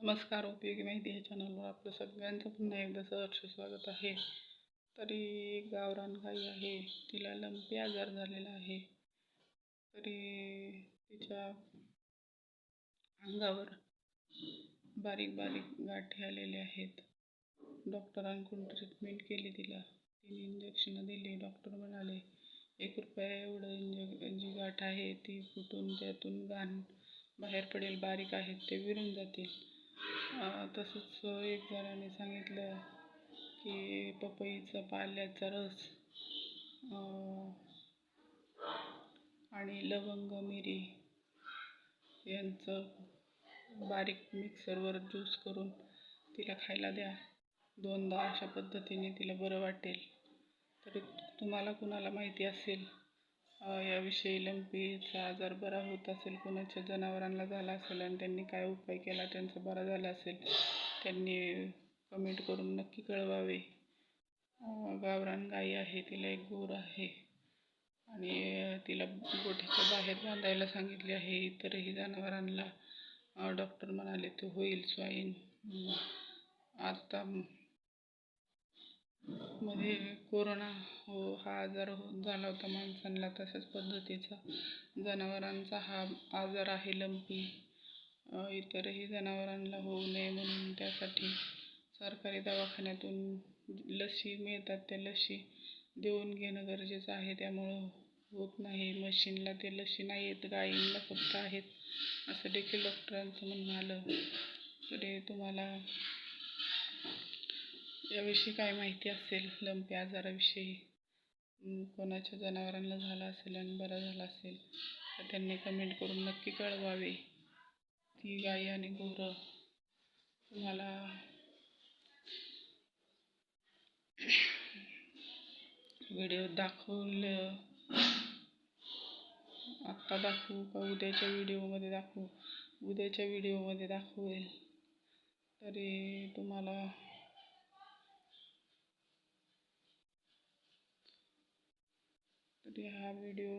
नमस्कार उपयोगी माहिती ह्या चॅनलवर आपलं सगळ्यांचं पुन्हा एकदा सहर्ष स्वागत आहे. तरी गावरान गाई आहे तिला लंपी आजार झालेला आहे. तरी तिच्या अंगावर बारीक बारीक गाठी आलेले आहेत. डॉक्टरांकडून ट्रीटमेंट केली तिला? तिने इंजेक्शनं दिली. डॉक्टर म्हणाले एक रुपया एवढं इंजे जी गाठ आहे ती फुटून त्यातून घाण बाहेर पडेल बारीक आहेत ते विरून जातील. तसंच एक जणाने सांगितलं की पपईचा पाल्याचा रस आणि लवंग मिरी यांचं बारीक मिक्सरवर ज्यूस करून तिला खायला द्या. दोनदा अशा पद्धतीने तिला बरं वाटेल. तरी तुम्हाला कुणाला माहिती असेल याविषयी लंपीचा आजार बरा होत असेल कोणाच्या जनावरांना झाला असेल आणि त्यांनी काय उपाय केला त्यांचा बरा झाला असेल त्यांनी कमेंट करून नक्की कळवावे. गावरान गाई आहे तिला एक गोर आहे. आणि तिला गोठ्याच्या बाहेर बांधायला सांगितले आहे इतरही जनावरांना डॉक्टर म्हणाले ते होईल स्वाईन. आता मध्ये कोरोना हो हा आजार हो झाला होता माणसांना तशाच पद्धतीचा. जनावरांचा हा आजार आहे लंपी. इतरही जनावरांना होऊ नये म्हणून त्यासाठी सरकारी दवाखान्यातून लसी मिळतात. त्या लसी देऊन घेणं गरजेचं आहे. त्यामुळं होत नाही. मशीनला ते लसी नाही आहेत गायींना फक्त आहेत. असं देखील डॉक्टरांचं म्हणणं आलं. तरी तुम्हाला याविषयी काय माहिती असेल लंपी आजाराविषयी. कोणाच्या जनावरांना झाला असेल आणि बरा झाला असेल तर त्यांनी कमेंट करून नक्की कळवावे. ती गाई आणि गुरं तुम्हाला व्हिडिओ दाखवलं. आत्ता दाखवू का उद्याच्या व्हिडिओमध्ये दाखवू? उद्याच्या व्हिडिओमध्ये दाखवेल. तरी तुम्हाला तरी हा व्हिडिओ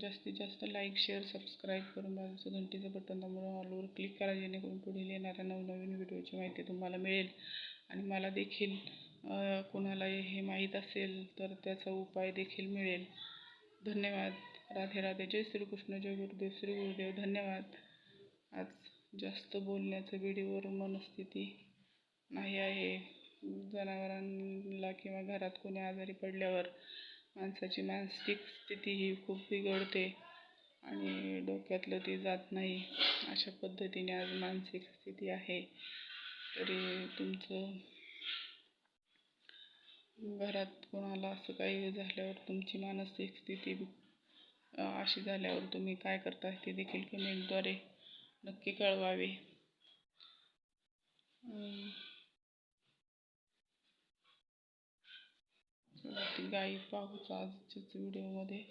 जास्तीत जास्त लाईक शेअर सबस्क्राईब करून बाजूचं घंटीचं बटन दाबून ऑलवर क्लिक करा जेणेकरून पुढील येणाऱ्या नवनवीन व्हिडिओची माहिती तुम्हाला मिळेल. आणि मला देखील कोणाला हे माहीत असेल तर त्याचा उपाय देखील मिळेल. धन्यवाद. राधे राधे. जय श्रीकृष्ण. जय गुरुदेव. श्री गुरुदेव धन्यवाद. आज जास्त बोलण्याचं व्हिडिओवर मनस्थिती नाही आहे. जनावरांना किंवा घरात कोणी आजारी पडल्यावर माणसाची मानसिक स्थिती ही खूप बिघडते आणि डोक्यातलं ती जात नाही. अशा पद्धतीने आज मानसिक स्थिती आहे. तरी तुमचं घरात कोणाला असं काही झाल्यावर तुमची मानसिक स्थिती अशी झाल्यावर तुम्ही काय करता ते देखील कमेंटद्वारे नक्की कळवावे. ती गाई पाहूच आजच्याच व्हिडिओमध्ये.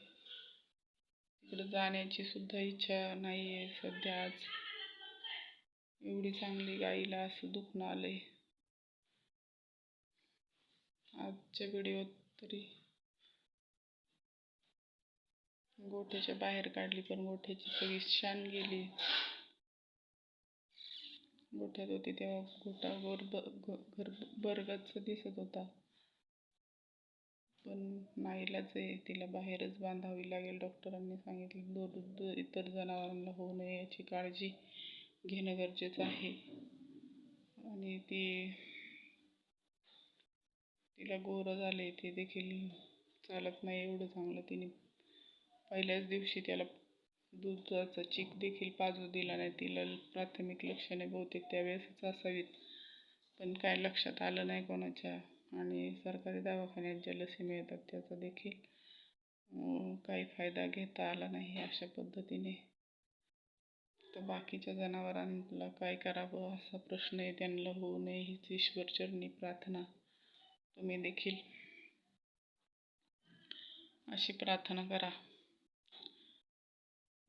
तिकडे जाण्याची सुद्धा इच्छा नाही आहे सध्या आज. एवढी चांगली गाईला असं दुखणं आलंय. आजच्या व्हिडिओत तरी गोठ्याच्या बाहेर काढली पण गोठ्याची सगळी शान गेली. गोठ्यात होती तेव्हा गोठा घर बरगच दिसत होता. पण नाईलाज आहे. तिला बाहेरच बांधावी लागेल. डॉक्टरांनी सांगितलं दूध इतर जनावरांना होऊ नये याची काळजी घेणं गरजेचं आहे. आणि ती तिला गोरं झाले ते देखील चालत नाही एवढं चांगलं. तिने पहिल्याच दिवशी त्याला दुधाचा चीक देखील पाजू दिला नाही. तिला प्राथमिक लक्षणे बहुतेक त्यावेळेसच असावीत. पण काय लक्षात आलं नाही कोणाच्या आणि सरकारी दवाखान्यात ज्या लसी मिळतात त्याचा देखील काही फायदा घेता आला नाही अशा पद्धतीने. तर बाकीच्या जनावरांना काय करावं असा प्रश्न आहे त्यांना होऊ नये हीच ईश्वरचरणी प्रार्थना तुम्ही देखील अशी प्रार्थना करा.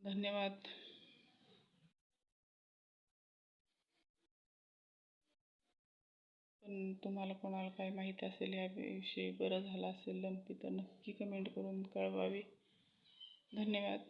धन्यवाद. पण तुम्हाला कोणाला काय माहीत असेल याविषयी बरं झालं असेल लंपी तर नक्की कमेंट करून कळवावे. धन्यवाद.